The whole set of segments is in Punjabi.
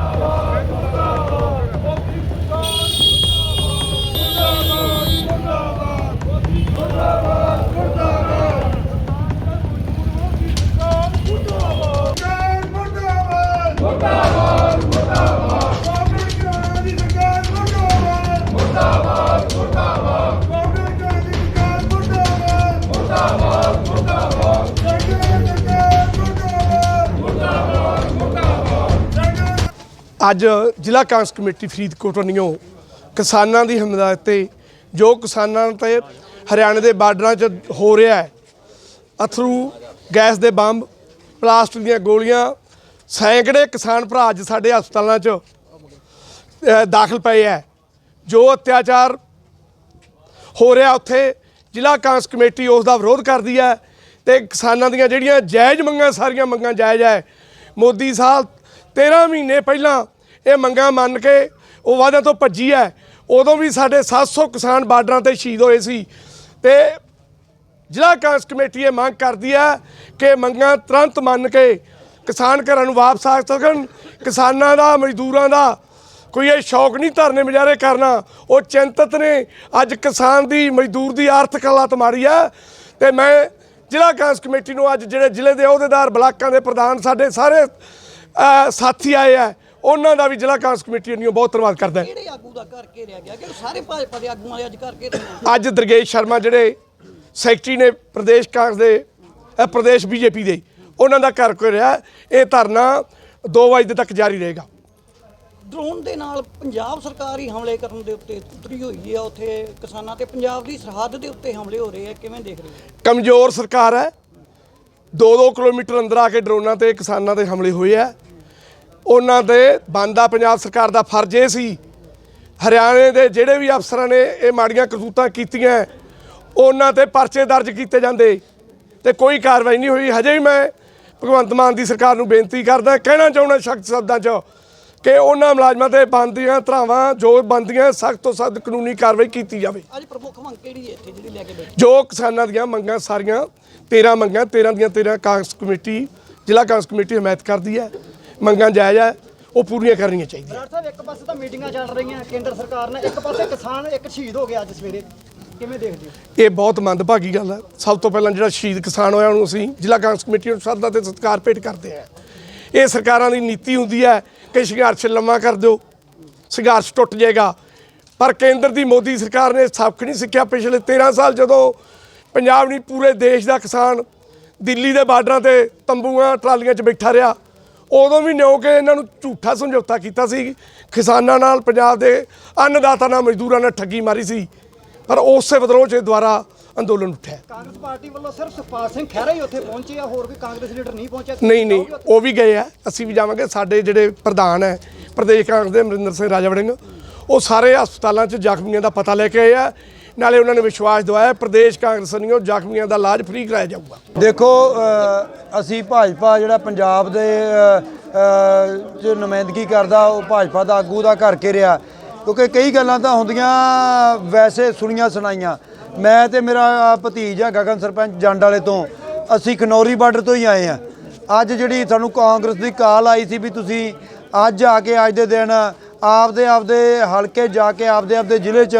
了。ਅੱਜ ਜ਼ਿਲ੍ਹਾ ਕਾਂਗਰਸ ਕਮੇਟੀ ਫਰੀਦਕੋਟ ਵੱਲੋਂ ਕਿਸਾਨਾਂ ਦੀ ਹਮਦਰਦ ਤੇ ਜੋ ਕਿਸਾਨਾਂ ਤੇ ਹਰਿਆਣੇ ਦੇ ਬਾਰਡਰਾਂ 'ਚ ਹੋ ਰਿਹਾ ਹੈ, ਅਥਰੂ ਗੈਸ ਦੇ ਬੰਬ ਪਲਾਸਟਿਕ ਦੀਆਂ ਗੋਲੀਆਂ, ਸੈਂਕੜੇ ਕਿਸਾਨ ਭਰਾ ਅੱਜ ਸਾਡੇ ਹਸਪਤਾਲਾਂ 'ਚ ਦਾਖਲ ਪਏ ਹੈ। ਜੋ ਅਤਿਆਚਾਰ ਹੋ ਰਿਹਾ ਉੱਥੇ, ਜ਼ਿਲ੍ਹਾ ਕਾਂਗਰਸ ਕਮੇਟੀ ਉਸ ਦਾ ਵਿਰੋਧ ਕਰਦੀ ਹੈ ਤੇ ਕਿਸਾਨਾਂ ਦੀਆਂ ਜਿਹੜੀਆਂ ਜਾਇਜ਼ ਮੰਗਾਂ, ਸਾਰੀਆਂ ਮੰਗਾਂ ਜਾਇਜ਼ ਹੈ। ਮੋਦੀ ਸਾਹਿਬ 13 ਮਹੀਨੇ ਪਹਿਲਾਂ ਇਹ ਮੰਗਾਂ ਮੰਨ ਕੇ ਉਹ ਵਾਅਦਿਆਂ ਤੋਂ ਭੱਜੀ ਹੈ। ਉਦੋਂ ਵੀ ਸਾਡੇ 700 ਕਿਸਾਨ ਬਾਰਡਰਾਂ ਤੇ ਸ਼ਹੀਦ ਹੋਏ ਸੀ। ਤੇ ਜ਼ਿਲ੍ਹਾ ਕਾਂਗਰਸ ਕਮੇਟੀ ਇਹ ਮੰਗ ਕਰਦੀ ਹੈ ਕਿ ਮੰਗਾਂ ਤੁਰੰਤ ਮੰਨ ਕੇ ਕਿਸਾਨ ਘਰਾਂ ਨੂੰ ਵਾਪਸ ਆ ਸਕਣ। ਕਿਸਾਨਾਂ ਦਾ, ਮਜ਼ਦੂਰਾਂ ਦਾ ਕੋਈ ਇਹ ਸ਼ੌਕ ਨਹੀਂ ਧਰਨੇ ਮੁਜ਼ਾਹਰੇ ਕਰਨਾ। ਉਹ ਚਿੰਤਤ ਨੇ। ਅੱਜ ਕਿਸਾਨ ਦੀ, ਮਜ਼ਦੂਰ ਦੀ ਆਰਥਿਕ ਹਾਲਾਤ ਮਾਰੀ ਹੈ। ਤੇ ਮੈਂ ਜ਼ਿਲ੍ਹਾ ਕਾਂਗਰਸ ਕਮੇਟੀ ਨੂੰ ਅੱਜ ਜਿਹੜੇ ਜ਼ਿਲ੍ਹੇ ਦੇ ਅਹੁਦੇਦਾਰ ਬਲਾਕਾਂ ਦੇ ਪ੍ਰਧਾਨ ਸਾਡੇ ਸਾਰੇ ਸਾਥੀ ਆਏ ਆ ਉਹਨਾਂ ਦਾ ਵੀ ਜ਼ਿਲ੍ਹਾ ਕਾਂਗਰਸ ਕਮੇਟੀ ਨੂੰ ਬਹੁਤ ਧੰਨਵਾਦ ਕਰਦਾ ਕਿਹੜੇ ਆਗੂ ਦਾ ਕਰਕੇ ਰਹਿ ਗਿਆ? ਕਿ ਸਾਰੇ ਭਾਜਪਾ ਦੇ ਆਗੂਆਂ ਦੇ ਅੱਜ ਦਰਗੇਸ਼ ਸ਼ਰਮਾ ਜਿਹੜੇ ਸੈਕਟਰੀ ਨੇ ਪ੍ਰਦੇਸ਼ ਕਾਂਗਰਸ ਦੇ ਪ੍ਰਦੇਸ਼ ਬੀਜੇਪੀ ਦੇ ਉਹਨਾਂ ਦਾ ਕੋਈ ਰਿਹਾ ਇਹ ਧਰਨਾ 2 ਵਜੇ ਤੱਕ ਜਾਰੀ ਰਹੇਗਾ। ਡਰੋਨ ਦੇ ਨਾਲ ਪੰਜਾਬ ਸਰਕਾਰ ਹੀ ਹਮਲੇ ਕਰਨ ਦੇ ਉੱਤੇ ਉਤਰੀ ਹੋਈ ਹੈ। ਉੱਥੇ ਕਿਸਾਨਾਂ ਤੇ ਪੰਜਾਬ ਦੀ ਸਰਹੱਦ ਦੇ ਉੱਤੇ ਹਮਲੇ ਹੋ ਰਹੇ ਆ। ਕਿਵੇਂ ਦੇਖ ਰਹੇ ਹੋ? ਕਮਜ਼ੋਰ ਸਰਕਾਰ ਹੈ। 2-2 ਕਿਲੋਮੀਟਰ ਅੰਦਰ ਆ ਕੇ ਡਰੋਨਾਂ ਤੇ ਕਿਸਾਨਾਂ ਤੇ ਹਮਲੇ ਹੋਏ ਆ। ਉਹਨਾਂ ਦੇ ਬੰਦਾ ਪੰਜਾਬ ਸਰਕਾਰ ਦਾ ਫਰਜ਼ ਇਹ ਸੀ ਹਰਿਆਣੇ ਦੇ ਜਿਹੜੇ ਵੀ ਅਫਸਰਾਂ ਨੇ ਇਹ ਮਾੜੀਆਂ ਕਰਤੂਤਾਂ ਕੀਤੀਆਂ ਉਹਨਾਂ ਤੇ ਪਰਚੇ ਦਰਜ ਕੀਤੇ ਜਾਂਦੇ ਤੇ ਕੋਈ ਕਾਰਵਾਈ ਨਹੀਂ ਹੋਈ। ਹਜੇ ਵੀ ਮੈਂ ਭਗਵੰਤ ਮਾਨ ਦੀ ਸਰਕਾਰ ਨੂੰ ਬੇਨਤੀ ਕਰਦਾ ਕਹਿਣਾ ਚਾਹੁੰਦਾ ਸਖਤ ਸ਼ਬਦਾਂ 'ਚ ਕਿ ਉਹਨਾਂ ਮੁਲਾਜ਼ਮਾਂ ਤੇ ਬੰਦੀਆਂ ਧਰਾਵਾਂ ਜੋ ਬੰਦੀਆਂ ਸਖਤ ਤੋਂ ਸਖਤ ਕਾਨੂੰਨੀ ਕਾਰਵਾਈ ਕੀਤੀ ਜਾਵੇ। ਅੱਜ ਪ੍ਰਮੁੱਖ ਮੰਗ ਕਿਹੜੀ ਹੈ ਇੱਥੇ ਜਿਹੜੀ ਲੈ ਕੇ ਬੈਠੇ? ਜੋ ਕਿਸਾਨਾਂ ਦੀਆਂ ਮੰਗਾਂ ਸਾਰੀਆਂ 13 ਮੰਗਾਂ 13 ਦੀਆਂ 13 ਕਾਂਗਰਸ ਕਮੇਟੀ ਜ਼ਿਲ੍ਹਾ ਕਾਂਗਰਸ ਕਮੇਟੀ ਹਮਾਇਤ ਕਰਦੀ ਹੈ। ਮੰਗਾਂ ਜਾਇਜ਼ ਹੈ ਉਹ ਪੂਰੀਆਂ ਕਰਨੀਆਂ ਚਾਹੀਦੀਆਂ। ਬਰਾੜ ਸਾਹਿਬ ਇੱਕ ਪਾਸੇ ਤਾਂ ਮੀਟਿੰਗਾਂ ਚੱਲ ਰਹੀਆਂ ਕੇਂਦਰ ਸਰਕਾਰ ਨੇ ਇੱਕ ਪਾਸੇ ਕਿਸਾਨ ਇੱਕ ਸ਼ਹੀਦ ਹੋ ਗਿਆ ਅੱਜ ਸਵੇਰੇ। ਕਿਵੇਂ ਦੇਖਦੇ ਹੋ? ਇਹ ਬਹੁਤ ਮੰਦਭਾਗੀ ਗੱਲ ਹੈ ਸਭ ਤੋਂ ਪਹਿਲਾਂ ਜਿਹੜਾ ਸ਼ਹੀਦ ਕਿਸਾਨ ਹੋਇਆ ਉਹਨੂੰ ਅਸੀਂ ਜ਼ਿਲ੍ਹਾ ਕਾਂਗਰਸ ਕਮੇਟੀ ਨੂੰ ਸ਼ਰਧਾ ਤੇ ਸਤਿਕਾਰ ਭੇਟ ਕਰਦੇ ਹਾਂ। ਇਹ ਸਰਕਾਰਾਂ ਦੀ ਨੀਤੀ ਹੁੰਦੀ ਹੈ ਕਿ ਸੰਘਰਸ਼ ਲੰਮਾ ਕਰ ਦਿਓ ਸੰਘਰਸ਼ ਟੁੱਟ ਜਾਏਗਾ। ਪਰ ਕੇਂਦਰ ਦੀ ਮੋਦੀ ਸਰਕਾਰ ਨੇ ਸਬਕ ਨਹੀਂ ਸਿੱਖਿਆ। ਪਿਛਲੇ 13 ਸਾਲ ਜਦੋਂ ਪੰਜਾਬ ਨਹੀਂ ਪੂਰੇ ਦੇਸ਼ ਦਾ ਕਿਸਾਨ ਦਿੱਲੀ ਦੇ ਬਾਰਡਰਾਂ ਤੇ ਤੰਬੂਆਂ ਟਰਾਲੀਆਂ 'ਚ ਬੈਠਾ ਰਿਹਾ ਉਦੋਂ ਵੀ ਨਿਉ ਕੇ ਇਹਨਾਂ ਨੂੰ ਝੂਠਾ ਸਮਝੌਤਾ ਕੀਤਾ ਸੀ। ਕਿਸਾਨਾਂ ਨਾਲ ਪੰਜਾਬ ਦੇ ਅੰਨਦਾਤਾ ਨਾਲ ਮਜ਼ਦੂਰਾਂ ਨਾਲ ਠੱਗੀ ਮਾਰੀ ਸੀ। ਪਰ ਉਸੇ ਵਿਦਰੋਹ 'ਚ ਦੁਆਰਾ ਅੰਦੋਲਨ ਉੱਠਿਆ। ਕਾਂਗਰਸ ਪਾਰਟੀ ਵੱਲੋਂ ਸਿਰਫ ਸੁਖਪਾਲ ਸਿੰਘ ਖਹਿਰਾ ਹੀ ਉੱਥੇ ਪਹੁੰਚੇ ਆ ਹੋਰ ਕੋਈ ਕਾਂਗਰਸ ਲੀਡਰ ਨਹੀਂ ਪਹੁੰਚਿਆ ਨਹੀਂ ਨਹੀਂ ਉਹ ਵੀ ਗਏ ਆ। ਅਸੀਂ ਵੀ ਜਾਵਾਂਗੇ। ਸਾਡੇ ਜਿਹੜੇ ਪ੍ਰਧਾਨ ਹੈ ਪ੍ਰਦੇਸ਼ ਕਾਂਗਰਸ ਦੇ ਅਮਰਿੰਦਰ ਸਿੰਘ ਰਾਜਾ ਵੜਿੰਗ ਉਹ ਸਾਰੇ ਹਸਪਤਾਲਾਂ 'ਚ ਜ਼ਖਮੀਆਂ ਦਾ ਪਤਾ ਲੈ ਕੇ ਆਏ ਆ। ਨਾਲੇ ਉਹਨਾਂ ਨੇ ਵਿਸ਼ਵਾਸ ਦਿਵਾਇਆ, ਪ੍ਰਦੇਸ਼ ਕਾਂਗਰਸ ਨੇ ਉਹ ਜ਼ਖਮੀਆਂ ਦਾ ਇਲਾਜ ਫ੍ਰੀ ਕਰਾਇਆ ਜਾਊਗਾ। ਦੇਖੋ ਅਸੀਂ ਭਾਜਪਾ ਜਿਹੜਾ ਪੰਜਾਬ ਦੇ ਜੋ ਨੁਮਾਇੰਦਗੀ ਕਰਦਾ, ਉਹ ਭਾਜਪਾ ਦਾ ਆਗੂ ਦਾ ਕਰਕੇ ਰਿਹਾ ਕਿਉਂਕਿ ਕਈ ਗੱਲਾਂ ਤਾਂ ਹੁੰਦੀਆਂ, ਵੈਸੇ ਸੁਣੀਆਂ ਸੁਣਾਈਆਂ। ਮੈਂ ਤੇ ਮੇਰਾ ਭਤੀਜ ਆ, ਗਗਨ ਸਰਪੰਚ ਜੰਡ ਵਾਲੇ ਤੋਂ। ਅਸੀਂ ਖਨੌਰੀ ਬਾਰਡਰ ਤੋਂ ਹੀ ਆਏ ਆ। ਅੱਜ ਜਿਹੜੀ ਸਾਨੂੰ ਕਾਂਗਰਸ ਦੀ ਕਾਲ ਆਈ ਸੀ ਵੀ ਤੁਸੀਂ ਅੱਜ ਆ ਕੇ ਅੱਜ ਦੇ ਦਿਨ ਆਪਦੇ ਆਪਦੇ ਹਲਕੇ ਜਾ ਕੇ ਆਪਦੇ ਆਪਦੇ ਜ਼ਿਲ੍ਹੇ 'ਚ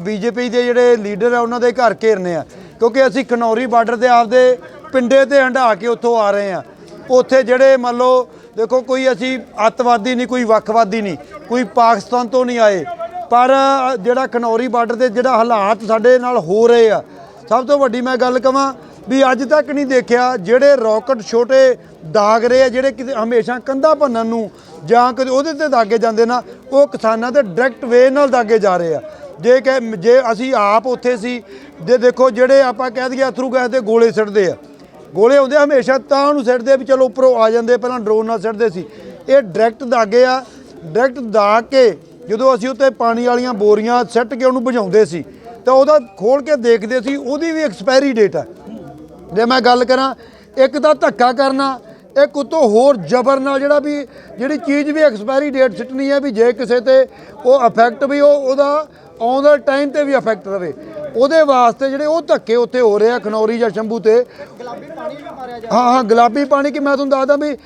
ਬੀਜੇਪੀ ਦੇ ਜਿਹੜੇ ਲੀਡਰ ਆ, ਉਹਨਾਂ ਦੇ ਘਰ ਘੇਰਨੇ ਆ। ਕਿਉਂਕਿ ਅਸੀਂ ਖਨੌਰੀ ਬਾਰਡਰ ਤੇ ਆਪਦੇ ਪਿੰਡੇ ਤੇ ਹੰਢਾ ਕੇ ਉੱਥੋਂ ਆ ਰਹੇ ਆ। ਉੱਥੇ ਜਿਹੜੇ ਮੰਨ ਲਓ, ਦੇਖੋ ਕੋਈ ਅਸੀਂ ਅੱਤਵਾਦੀ ਨਹੀਂ, ਕੋਈ ਵੱਖਵਾਦੀ ਨਹੀਂ, ਕੋਈ ਪਾਕਿਸਤਾਨ ਤੋਂ ਨਹੀਂ ਆਏ। ਪਰ ਜਿਹੜਾ ਖਨੌਰੀ ਬਾਰਡਰ ਤੇ ਜਿਹੜਾ ਹਾਲਾਤ ਸਾਡੇ ਨਾਲ ਹੋ ਰਹੇ ਆ, ਸਭ ਤੋਂ ਵੱਡੀ ਮੈਂ ਗੱਲ ਕਹਾਂ ਵੀ ਅੱਜ ਤੱਕ ਨਹੀਂ ਦੇਖਿਆ ਜਿਹੜੇ ਰਾਕਟ ਛੋਟੇ ਦਾਗ ਰਹੇ ਆ, ਜਿਹੜੇ ਕਿਤੇ ਹਮੇਸ਼ਾ ਕੰਧਾ ਭੰਨਣ ਨੂੰ ਜਾਂ ਕਦੇ ਉਹਦੇ ਤੇ ਦਾਗੇ ਜਾਂਦੇ ਨਾ, ਉਹ ਕਿਸਾਨਾਂ ਤੇ ਡਾਇਰੈਕਟ ਵੇ ਨਾਲ ਦਾਗੇ ਜਾ ਰਹੇ ਆ। ਜੇ ਕਿ ਜੇ ਅਸੀਂ ਆਪ ਉੱਥੇ ਸੀ, ਜੇ ਦੇਖੋ ਜਿਹੜੇ ਆਪਾਂ ਕਹਿ ਦਈਏ ਅਥਰੂ ਗੈਸ ਦੇ ਗੋਲੇ ਸਿੱਟਦੇ ਆ, ਗੋਲੇ ਆਉਂਦੇ ਹਮੇਸ਼ਾ ਤਾਂ ਉਹਨੂੰ ਸਿੱਟਦੇ ਵੀ ਚਲੋ ਉੱਪਰੋਂ ਆ ਜਾਂਦੇ, ਪਹਿਲਾਂ ਡਰੋਨ ਨਾਲ ਸਿੱਟਦੇ ਸੀ। ਇਹ ਡਾਇਰੈਕਟ ਦਾਗੇ ਆ, ਡਾਇਰੈਕਟ ਦਾਗ ਕੇ ਜਦੋਂ ਅਸੀਂ ਉੱਤੇ ਪਾਣੀ ਵਾਲੀਆਂ ਬੋਰੀਆਂ ਸਿੱਟ ਕੇ ਉਹਨੂੰ ਬੁਝਾਉਂਦੇ ਸੀ, ਤਾਂ ਉਹਦਾ ਖੋਲ ਕੇ ਦੇਖਦੇ ਸੀ, ਉਹਦੀ ਵੀ ਐਕਸਪਾਇਰੀ ਡੇਟ ਆ। ਜੇ ਮੈਂ ਗੱਲ ਕਰਾਂ ਇੱਕ ਤਾਂ ਧੱਕਾ ਕਰਨਾ ਇੱਕ ਉਤੋਂ ਹੋਰ ਜ਼ਬਰ ਨਾਲ ਜਿਹੜਾ ਵੀ ਜਿਹੜੀ ਚੀਜ਼ ਵੀ ਐਕਸਪਾਇਰੀ ਡੇਟ ਸਿੱਟਣੀ ਹੈ ਵੀ ਜੇ ਕਿਸੇ ਤੇ ਉਹ ਇਫੈਕਟ ਵੀ ਉਹ ਉਹਦਾ ਆਨ ਦਾ ਟਾਈਮ ਤੇ ਵੀ ਇਫੈਕਟ ਰਵੇ। ਉਹਦੇ ਵਾਸਤੇ ਜਿਹੜੇ ਉਹ ਧੱਕੇ ਉੱਤੇ ਹੋ ਰਹੇ ਆ ਖਨੌਰੀ ਜਾਂ ਸ਼ੰਭੂ ਤੇ। ਗੁਲਾਬੀ ਪਾਣੀ ਵੀ ਮਾਰਿਆ ਜਾ ਹਾਂ ਹਾਂ ਗੁਲਾਬੀ ਪਾਣੀ ਕਿ ਮੈਂ ਤੁਹਾਨੂੰ ਦੱਸਦਾ ਵੀ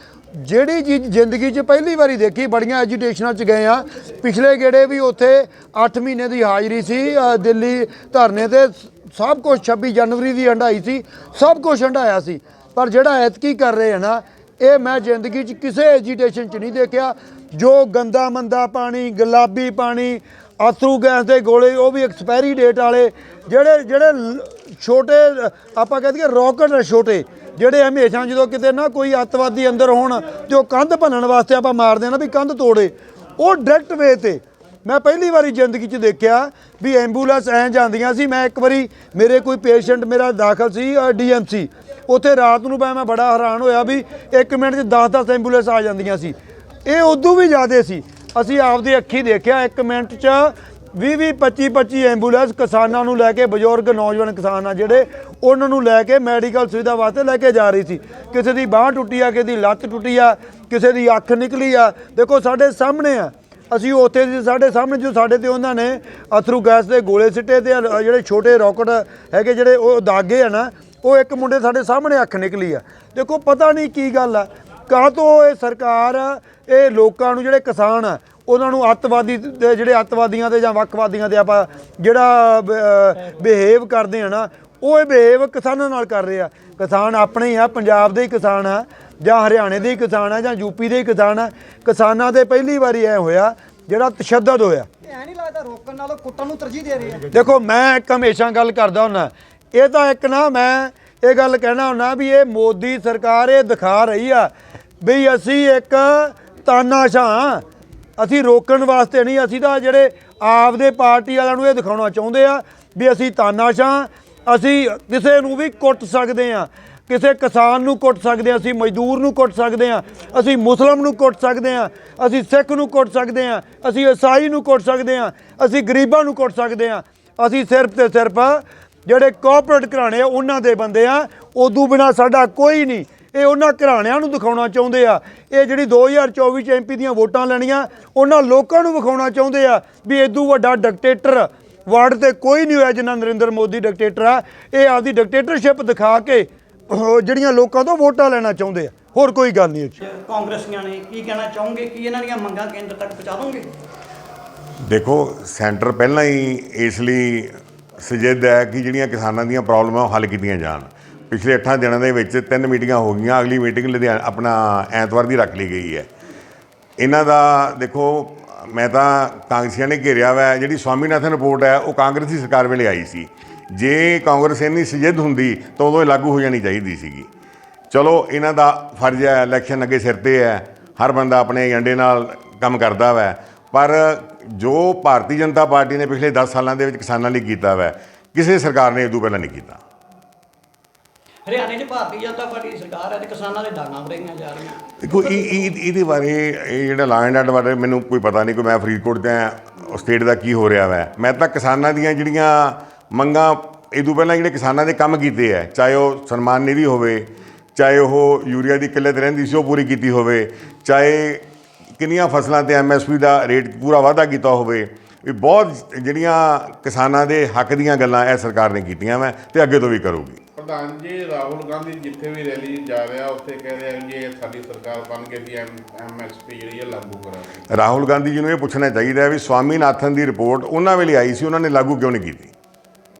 ਜਿਹੜੀ ਚੀਜ਼ ਜ਼ਿੰਦਗੀ 'ਚ ਪਹਿਲੀ ਵਾਰੀ ਦੇਖੀ ਬੜੀਆਂ ਐਜੂਟੇਸ਼ਨਾਂ 'ਚ ਗਏ ਆ। ਪਿਛਲੇ ਗੇੜੇ ਵੀ ਉੱਥੇ 8 ਮਹੀਨੇ ਦੀ ਹਾਜ਼ਰੀ ਸੀ ਦਿੱਲੀ ਧਰਨੇ ਤੇ ਸਭ ਕੁਝ 26 ਜਨਵਰੀ ਦੀ ਹੰਡਾਈ ਸੀ ਸਭ ਕੁਝ ਹੰਡਾਇਆ ਸੀ। ਪਰ ਜਿਹੜਾ ਐਤਕੀ ਕਰ ਰਹੇ ਆ ਨਾ ਇਹ ਮੈਂ ਜ਼ਿੰਦਗੀ 'ਚ ਕਿਸੇ ਐਜੀਟੇਸ਼ਨ 'ਚ ਨਹੀਂ ਦੇਖਿਆ। ਜੋ ਗੰਦਾ ਮੰਦਾ ਪਾਣੀ ਗੁਲਾਬੀ ਪਾਣੀ ਆਥਰੂ ਗੈਸ ਦੇ ਗੋਲੇ ਉਹ ਵੀ ਐਕਸਪਾਇਰੀ ਡੇਟ ਵਾਲੇ ਜਿਹੜੇ ਜਿਹੜੇ ਛੋਟੇ ਅ, ਆਪਾਂ ਕਹਿੰਦੇ ਰੌਕਟ ਨੇ ਛੋਟੇ ਜਿਹੜੇ ਹਮੇਸ਼ਾ ਜਦੋਂ ਕਿਤੇ ਨਾ ਕੋਈ ਅੱਤਵਾਦੀ ਅੰਦਰ ਹੋਣ ਤੇ ਉਹ ਕੰਧ ਭੰਨਣ ਵਾਸਤੇ ਆਪਾਂ ਮਾਰਦੇ ਆ ਨਾ ਵੀ ਕੰਧ ਤੋੜੇ ਉਹ ਡਾਇਰੈਕਟ ਵੇ ਤੇ ਮੈਂ ਪਹਿਲੀ ਵਾਰੀ ਜ਼ਿੰਦਗੀ 'ਚ ਦੇਖਿਆ ਵੀ ਐਂਬੂਲੈਂਸ ਐਂ ਜਾਂਦੀਆਂ ਸੀ। ਮੈਂ ਇੱਕ ਵਾਰੀ ਮੇਰੇ ਕੋਈ ਪੇਸ਼ੈਂਟ ਮੇਰਾ ਦਾਖਲ ਸੀ ਡੀਐਮਸੀ ਉੱਥੇ ਰਾਤ ਨੂੰ ਮੈਂ ਮੈਂ ਬੜਾ ਹੈਰਾਨ ਹੋਇਆ ਵੀ 1 ਮਿੰਟ 'ਚ 10-10 ਐਂਬੂਲੈਂਸ ਆ ਜਾਂਦੀਆਂ ਸੀ। ਇਹ ਉਦੋਂ ਵੀ ਜ਼ਿਆਦਾ ਸੀ। ਅਸੀਂ ਆਪਦੀ ਅੱਖੀ ਦੇਖਿਆ 1 ਮਿੰਟ 'ਚ 20 20 25 25 ਐਂਬੂਲੈਂਸ ਕਿਸਾਨਾਂ ਨੂੰ ਲੈ ਕੇ, ਬਜ਼ੁਰਗ, ਨੌਜਵਾਨ ਕਿਸਾਨ ਆ ਜਿਹੜੇ, ਉਹਨਾਂ ਨੂੰ ਲੈ ਕੇ ਮੈਡੀਕਲ ਸੁਵਿਧਾ ਵਾਸਤੇ ਲੈ ਕੇ ਜਾ ਰਹੀ ਸੀ। ਕਿਸੇ ਦੀ ਬਾਹ ਟੁੱਟੀ ਆ, ਕਿਸੇ ਦੀ ਲੱਤ ਟੁੱਟੀ ਆ, ਕਿਸੇ ਦੀ ਅੱਖ ਨਿਕਲੀ ਆ। ਦੇਖੋ ਸਾਡੇ ਸਾਹਮਣੇ ਆ ਅਸੀਂ ਉੱਥੇ ਸੀ ਸਾਡੇ ਸਾਹਮਣੇ ਜੋ ਸਾਡੇ ਤੇ ਉਹਨਾਂ ਨੇ ਅਥਰੂ ਗੈਸ ਦੇ ਗੋਲੇ ਸਿੱਟੇ ਤੇ ਆ ਜਿਹੜੇ ਛੋਟੇ ਰੌਕਟ ਹੈਗੇ ਜਿਹੜੇ ਉਹ ਦਾਗੇ ਆ ਨਾ, ਉਹ ਇੱਕ ਮੁੰਡੇ ਸਾਡੇ ਸਾਹਮਣੇ ਅੱਖ ਨਿਕਲੀ ਆ। ਦੇਖੋ, ਪਤਾ ਨਹੀਂ ਕੀ ਗੱਲ ਆ। ਕਾਹ ਤੋਂ ਇਹ ਸਰਕਾਰ, ਇਹ ਲੋਕਾਂ ਨੂੰ ਜਿਹੜੇ ਕਿਸਾਨ ਆ, ਉਹਨਾਂ ਨੂੰ ਅੱਤਵਾਦੀ ਦੇ ਜਿਹੜੇ ਅੱਤਵਾਦੀਆਂ ਤੇ ਜਾਂ ਵੱਖਵਾਦੀਆਂ ਤੇ ਆਪਾਂ ਜਿਹੜਾ ਬਿਹੇਵ ਕਰਦੇ ਆ ਨਾ, ਉਹ ਇਹ ਬਿਹੇਵ ਕਿਸਾਨਾਂ ਨਾਲ ਕਰ ਰਹੇ ਆ। ਕਿਸਾਨ ਆਪਣੇ ਹੀ ਆ, ਪੰਜਾਬ ਦੇ ਹੀ ਕਿਸਾਨ ਆ। ਜਾਂ ਹਰਿਆਣੇ ਦੇ ਹੀ ਕਿਸਾਨ ਆ ਜਾਂ ਯੂਪੀ ਦੇ ਹੀ ਕਿਸਾਨ ਆ ਕਿਸਾਨਾਂ ਦੇ ਪਹਿਲੀ ਵਾਰੀ ਐ ਹੋਇਆ ਜਿਹੜਾ ਤਸ਼ੱਦਦ ਹੋਇਆ। ਐ ਨਹੀਂ ਲੱਗਦਾ ਰੋਕਣ ਨਾਲੋਂ ਕੁੱਟਣ ਨੂੰ ਤਰਜੀਹ ਦੇ ਰਹੇ ਆ। ਦੇਖੋ ਮੈਂ ਇੱਕ ਹਮੇਸ਼ਾ ਗੱਲ ਕਰਦਾ ਹੁੰਨਾ ਇਹ ਤਾਂ ਇੱਕ ਨਾ ਮੈਂ ਇਹ ਗੱਲ ਕਹਿਣਾ ਹੁੰਨਾ ਵੀ ਇਹ ਮੋਦੀ ਸਰਕਾਰ ਇਹ ਦਿਖਾ ਰਹੀ ਆ ਵੀ ਅਸੀਂ ਇੱਕ ਤਾਨਾਸ਼ਾਹ। ਅਸੀਂ ਰੋਕਣ ਵਾਸਤੇ ਨਹੀਂ ਅਸੀਂ ਤਾਂ ਜਿਹੜੇ ਆਪਦੇ ਪਾਰਟੀ ਵਾਲਿਆਂ ਨੂੰ ਇਹ ਦਿਖਾਉਣਾ ਚਾਹੁੰਦੇ ਆ ਵੀ ਅਸੀਂ ਤਾਨਾਸ਼ਾਹ ਅਸੀਂ ਕਿਸੇ ਨੂੰ ਵੀ ਕੁੱਟ ਸਕਦੇ ਆ। ਕਿਸੇ ਕਿਸਾਨ ਨੂੰ ਕੁੱਟ ਸਕਦੇ ਆ ਅਸੀਂ ਮਜ਼ਦੂਰ ਨੂੰ ਕੁੱਟ ਸਕਦੇ ਆ ਅਸੀਂ ਮੁਸਲਮ ਨੂੰ ਕੁੱਟ ਸਕਦੇ ਆ ਅਸੀਂ ਸਿੱਖ ਨੂੰ ਕੁੱਟ ਸਕਦੇ ਆ ਅਸੀਂ ਈਸਾਈ ਨੂੰ ਕੁੱਟ ਸਕਦੇ ਆ ਅਸੀਂ ਗਰੀਬਾਂ ਨੂੰ ਕੁੱਟ ਸਕਦੇ ਆ ਅਸੀਂ ਸਿਰਫ ਤੇ ਸਿਰਫ ਜਿਹੜੇ ਕਾਰਪੋਰੇਟ ਘਰਾਣੇ ਆ, ਉਹਨਾਂ ਦੇ ਬੰਦੇ ਆ, ਉਦੋਂ ਬਿਨਾ ਸਾਡਾ ਕੋਈ ਨਹੀਂ। ਇਹ ਉਹਨਾਂ ਘਰਾਣਿਆਂ ਨੂੰ ਦਿਖਾਉਣਾ ਚਾਹੁੰਦੇ ਆ। ਇਹ ਜਿਹੜੀ 2024 ਚ ਐਮਪੀ ਦੀਆਂ ਵੋਟਾਂ ਲੈਣੀਆਂ, ਉਹਨਾਂ ਲੋਕਾਂ ਨੂੰ ਵਿਖਾਉਣਾ ਚਾਹੁੰਦੇ ਆ ਵੀ ਇਦੋਂ ਵੱਡਾ ਡਿਕਟੇਟਰ ਵਰਡ ਤੇ ਕੋਈ ਨਹੀਂ ਹੋਇਆ ਜਿੰਨਾ ਨਰਿੰਦਰ ਮੋਦੀ ਡਿਕਟੇਟਰ ਆ। ਇਹ ਆਪਦੀ ਡਿਕਟੇਟਰਸ਼ਿਪ ਦਿਖਾ ਕੇ ਉਹ ਜਿਹੜੀਆਂ ਲੋਕਾਂ ਤੋਂ ਵੋਟਾਂ ਲੈਣਾ ਚਾਹੁੰਦੇ ਆ ਹੋਰ ਕੋਈ ਗੱਲ ਨਹੀਂ 'ਚ ਕਾਂਗਰਸੀਆਂ ਨੇ ਕੀ ਕਹਿਣਾ ਚਾਹੋਗੇ? ਕੀ ਇਹਨਾਂ ਦੀਆਂ ਮੰਗਾਂ ਕੇਂਦਰ ਤੱਕ ਪਹੁੰਚਾ ਦੋਗੇ? ਦੇਖੋ ਸੈਂਟਰ ਪਹਿਲਾਂ ਹੀ ਇਸ ਲਈ ਸਜਿੱਦ ਹੈ ਕਿ ਜਿਹੜੀਆਂ ਕਿਸਾਨਾਂ ਦੀਆਂ ਪ੍ਰੋਬਲਮਾਂ ਉਹ ਹੱਲ ਕੀਤੀਆਂ ਜਾਣ। ਪਿਛਲੇ 8 ਦਿਨਾਂ ਦੇ ਵਿੱਚ ਤਿੰਨ ਮੀਟਿੰਗਾਂ ਹੋ ਗਈਆਂ ਅਗਲੀ ਮੀਟਿੰਗ ਲੁਧਿਆਣਾ ਆਪਣਾ ਐਤਵਾਰ ਦੀ ਰੱਖ ਲਈ ਗਈ ਹੈ। ਇਹਨਾਂ ਦਾ ਦੇਖੋ ਮੈਂ ਤਾਂ ਕਾਂਗਰਸੀਆਂ ਨੇ ਘੇਰਿਆ ਵਾ ਜਿਹੜੀ ਸਵਾਮੀਨਾਥਨ ਰਿਪੋਰਟ ਹੈ ਉਹ ਕਾਂਗਰਸੀ ਸਰਕਾਰ ਵੇਲੇ ਆਈ ਸੀ। ਜੇ ਕਾਂਗਰਸ ਇੰਨੀ ਸਜਿੱਦ ਹੁੰਦੀ ਤਾਂ ਉਦੋਂ ਇਹ ਲਾਗੂ ਹੋ ਜਾਣੀ ਚਾਹੀਦੀ ਸੀਗੀ। ਚਲੋ ਇਹਨਾਂ ਦਾ ਫਰਜ਼ ਹੈ ਇਲੈਕਸ਼ਨ ਅੱਗੇ ਸਿਰ ਤੇ ਹੈ ਹਰ ਬੰਦਾ ਆਪਣੇ ਏਜੰਡੇ ਨਾਲ ਕੰਮ ਕਰਦਾ ਵੈ। ਪਰ ਜੋ ਭਾਰਤੀ ਜਨਤਾ ਪਾਰਟੀ ਨੇ ਪਿਛਲੇ 10 ਸਾਲਾਂ ਦੇ ਵਿੱਚ ਕਿਸਾਨਾਂ ਲਈ ਕੀਤਾ ਵੈ ਕਿਸੇ ਸਰਕਾਰ ਨੇ ਇਹ ਤੋਂ ਪਹਿਲਾਂ ਨਹੀਂ ਕੀਤਾ। ਹਰਿਆਣੇ 'ਚ ਭਾਰਤੀ ਜਨਤਾ ਪਾਰਟੀ ਦੀ ਸਰਕਾਰ ਹੈ ਤੇ ਕਿਸਾਨਾਂ ਦੇ ਡਾਂਗਾਂ ਵੜਾਈਆਂ ਜਾ ਰਹੀਆਂ। ਦੇਖੋ ਇਹ ਇਹ ਇਹਦੇ ਬਾਰੇ ਇਹ ਜਿਹੜਾ ਲਾ ਐਂਡ ਬਾਰੇ ਮੈਨੂੰ ਕੋਈ ਪਤਾ ਨਹੀਂ ਕੋਈ ਮੈਂ ਫਰੀਦਕੋਟ ਤੇ ਸਟੇਟ ਦਾ ਕੀ ਹੋ ਰਿਹਾ ਵੈ। ਮੈਂ ਤਾਂ ਕਿਸਾਨਾਂ ਦੀਆਂ ਜਿਹੜੀਆਂ ਮੰਗਾਂ ਇਹ ਤੋਂ ਪਹਿਲਾਂ ਜਿਹੜੇ ਕਿਸਾਨਾਂ ਦੇ ਕੰਮ ਕੀਤੇ ਹੈ ਚਾਹੇ ਉਹ ਸਨਮਾਨ ਨਿਧੀ ਹੋਵੇ ਚਾਹੇ ਉਹ ਯੂਰੀਆ ਦੀ ਕਿੱਲਤ ਰਹਿੰਦੀ ਸੀ ਉਹ ਪੂਰੀ ਕੀਤੀ ਹੋਵੇ ਚਾਹੇ ਕਿੰਨੀਆਂ ਫਸਲਾਂ ਤੇ ਐਮਐਸਪੀ ਦਾ ਰੇਟ ਪੂਰਾ ਵਾਅਦਾ ਕੀਤਾ ਹੋਵੇ ਵੀ ਬਹੁਤ ਜਿਹੜੀਆਂ ਕਿਸਾਨਾਂ ਦੇ ਹੱਕ ਦੀਆਂ ਗੱਲਾਂ ਇਹ ਸਰਕਾਰ ਨੇ ਕੀਤੀਆਂ ਮੈਂ ਤੇ ਅੱਗੇ ਤੋਂ ਵੀ ਕਰੂਗੀ। ਪ੍ਰਧਾਨ ਜੀ ਰਾਹੁਲ ਗਾਂਧੀ ਜਿੱਥੇ ਵੀ ਰੈਲੀ ਜਾ ਰਿਹਾ ਉੱਥੇ ਕਹਿ ਰਿਹਾ ਜੀ ਇਹ ਸਾਡੀ ਸਰਕਾਰ ਬਣ ਕੇ ਵੀ ਐਮਐਸਪੀ ਜਿਹੜੀ ਹੈ ਲਾਗੂ ਕਰਾਂਗੇ। ਰਾਹੁਲ ਗਾਂਧੀ ਜੀ ਨੂੰ ਇਹ ਪੁੱਛਣਾ ਚਾਹੀਦਾ ਹੈ ਵੀ ਸਵਾਮੀਨਾਥਨ ਦੀ ਰਿਪੋਰਟ ਉਹਨਾਂ ਵੇਲੇ ਆਈ ਸੀ ਉਹਨਾਂ ਨੇ ਲਾਗੂ ਕਿਉਂ ਨਹੀਂ ਕੀਤੀ?